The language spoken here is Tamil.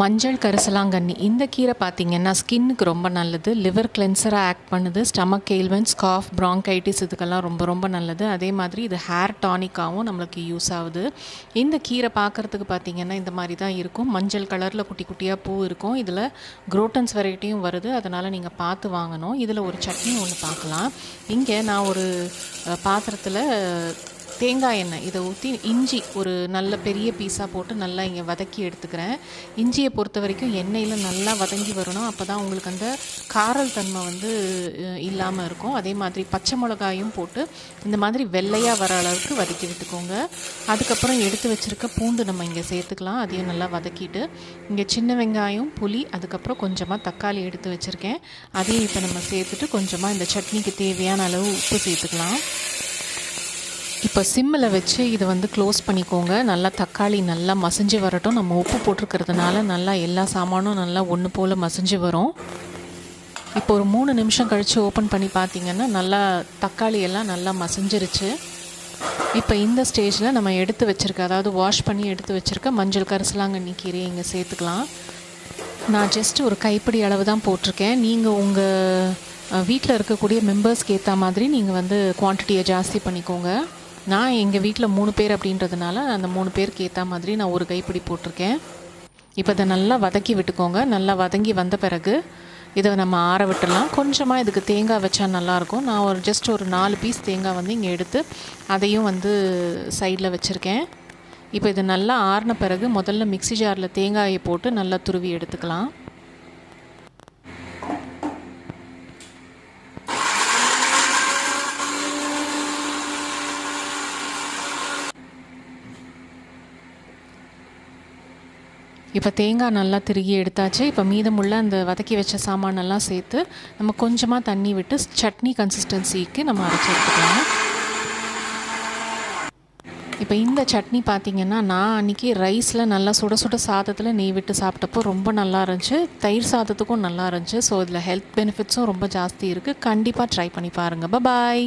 மஞ்சள் கரிசலாங்கண்ணி. இந்த கீரை பார்த்திங்கன்னா ஸ்கின்னுக்கு ரொம்ப நல்லது. லிவர் கிளென்சராக ஆக்ட் பண்ணுது. ஸ்டமக் எயில்மெண்ட்ஸ் காஃப் ப்ராங்கைட்டிஸ் இதுக்கெல்லாம் ரொம்ப ரொம்ப நல்லது. அதே மாதிரி இது ஹேர் டானிக்காகவும் நம்மளுக்கு யூஸ் ஆகுது. இந்த கீரை பார்க்குறதுக்கு பார்த்தீங்கன்னா இந்த மாதிரி தான் இருக்கும். மஞ்சள் கலரில் குட்டி குட்டியாக பூ இருக்கும். இதில் குரோட்டன்ஸ் வெரைட்டியும் வருது. அதனால் நீங்கள் பார்த்து வாங்கணும். இதில் ஒரு சட்னி ஒன்று பார்க்கலாம் இங்கே நான் ஒரு பாத்திரத்தில் தேங்காய் எண்ணெய். இதை ஊற்றி இஞ்சி ஒரு நல்ல பெரிய பீஸாக போட்டு நல்லா இங்கே வதக்கி எடுத்துக்கிறேன். இஞ்சியை பொறுத்த வரைக்கும் எண்ணெயில் நல்லா வதங்கி வரணும். அப்போ தான் உங்களுக்கு அந்த காரல் தன்மை வந்து இல்லாமல் இருக்கும். அதே மாதிரி பச்சை மிளகாயும் போட்டு இந்த மாதிரி வெள்ளையாக வர அளவுக்கு வதக்கி விட்டுக்கோங்க. அதுக்கப்புறம் எடுத்து வச்சுருக்க பூண்டு நம்ம இங்கே சேர்த்துக்கலாம். அதையும் நல்லா வதக்கிட்டு இங்கே சின்ன வெங்காயம் புளி அதுக்கப்புறம் கொஞ்சமாக தக்காளி எடுத்து வச்சுருக்கேன். அதையும் இப்போ நம்ம சேர்த்துட்டு கொஞ்சமாக இந்த சட்னிக்கு தேவையான அளவு உப்பு சேர்த்துக்கலாம். இப்போ சிம்மில் வச்சு இதை வந்து க்ளோஸ் பண்ணிக்கோங்க. நல்லா தக்காளி நல்லா மசிஞ்சு வரட்டும். நம்ம உப்பு போட்டிருக்கிறதுனால நல்லா எல்லா சாமானும் நல்லா ஒன்று போல் மசிஞ்சு வரும். இப்போ ஒரு மூணு நிமிஷம் கழித்து ஓப்பன் பண்ணி பார்த்தீங்கன்னா நல்லா தக்காளி எல்லாம் நல்லா மசிஞ்சிருச்சு. இப்போ இந்த ஸ்டேஜில் நம்ம எடுத்து வச்சுருக்க அதாவது வாஷ் பண்ணி எடுத்து வச்சுருக்க மஞ்சள் கரிசலாங்கண்ணி கீரையை இங்கே சேர்த்துக்கலாம். நான் ஜஸ்ட் ஒரு கைப்பிடி அளவு தான் போட்டிருக்கேன். நீங்கள் உங்கள் வீட்டில் இருக்கக்கூடிய மெம்பர்ஸ்க்கு ஏற்ற மாதிரி நீங்கள் வந்து குவான்டிட்டியை ஜாஸ்தி பண்ணிக்கோங்க. நான் எங்கள் வீட்டில் மூணு பேர் அப்படின்றதுனால அந்த மூணு பேருக்கு ஏற்ற மாதிரி நான் ஒரு கைப்பிடி போட்டிருக்கேன். இப்போ இதை நல்லா வதக்கி விட்டுக்கோங்க. நல்லா வதங்கி வந்த பிறகு இதை நம்ம ஆற விட்டுடலாம். கொஞ்சமாக இதுக்கு தேங்காய் வச்சா நல்லாயிருக்கும். நான் ஒரு ஜஸ்ட் ஒரு நாலு பீஸ் தேங்காய் வந்து இங்கே எடுத்து அதையும் வந்து சைடில் வச்சுருக்கேன். இப்போ இது நல்லா ஆறின பிறகு முதல்ல மிக்ஸி ஜாரில் தேங்காயை போட்டு நல்லா துருவி எடுத்துக்கலாம். இப்போ தேங்காய் நல்லா திருகி எடுத்தாச்சு. இப்போ மீதமுள்ள அந்த வதக்கி வச்ச சாமானெல்லாம் சேர்த்து நம்ம கொஞ்சமாக தண்ணி விட்டு சட்னி கன்சிஸ்டன்சிக்கு நம்ம அரைச்சி எடுத்துக்கலாம். இப்போ இந்த சட்னி பார்த்திங்கன்னா நான் அன்றைக்கி ரைஸில் நல்லா சுட சுட சாதத்தில் நெய் விட்டு சாப்பிட்டப்போ ரொம்ப நல்லா இருந்துச்சு. தயிர் சாதத்துக்கும் நல்லா இருந்துச்சு. ஸோ இதில் ஹெல்த் பெனிஃபிட்ஸும் ரொம்ப ஜாஸ்தி இருக்குது கண்டிப்பாக ட்ரை பண்ணி பாருங்கள் பாய்